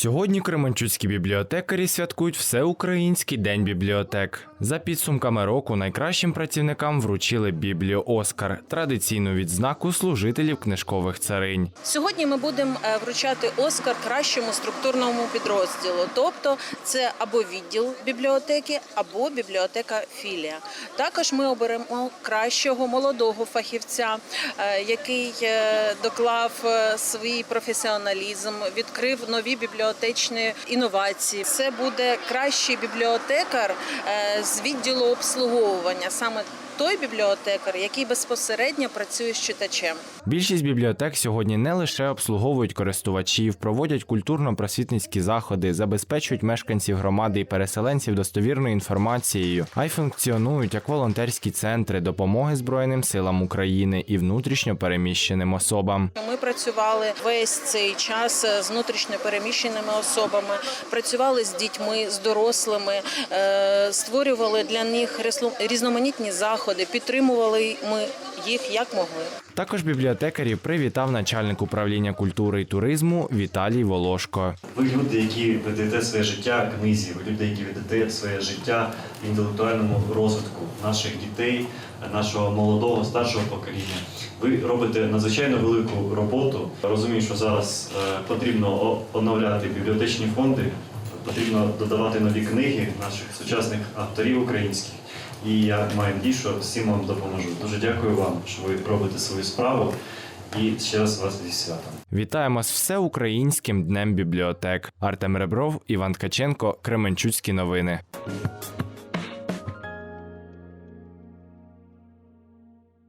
Сьогодні Кременчуцькі бібліотекарі святкують Всеукраїнський день бібліотек. За підсумками року найкращим працівникам вручили Біблію Оскар, традиційну відзнаку служителів книжкових царинь. Сьогодні ми будемо е, вручати Оскар кращому структурному підрозділу, тобто це або відділ бібліотеки, або бібліотека філія. Також ми оберемо кращого молодого фахівця, е, який е, доклав свій професіоналізм, відкрив нові бібліотечні інновації. Це буде кращий бібліотекар е, з відділу обслуговування, саме той бібліотекар, який безпосередньо працює з читачем. Більшість бібліотек сьогодні не лише обслуговують користувачів, проводять культурно-просвітницькі заходи, забезпечують мешканців громади і переселенців достовірною інформацією, а й функціонують як волонтерські центри допомоги Збройним силам України і внутрішньо переміщеним особам. Ми працювали весь цей час з внутрішньо переміщеними особами, працювали з дітьми, з дорослими, е, створювали для них різноманітні заходи, підтримували ми їх як могли. Також бібліотекарів привітав начальник управління культури і туризму Віталій Волошко. Ви люди, які ведете своє життя книзі, ви люди, які ведете своє життя інтелектуальному розвитку наших дітей, нашого молодого старшого покоління. Ви робите надзвичайно велику роботу. Розумію, що зараз е, потрібно оновляти бібліотечні фонди, потрібно додавати нові книги наших сучасних авторів українських. І я маю надію, що всім вам допоможу. Дуже дякую вам, що ви робите свою справу. І ще раз вас зі святом. Вітаємо з всеукраїнським днем бібліотек. Артем Ребров, Іван Ткаченко, Кременчуцькі новини.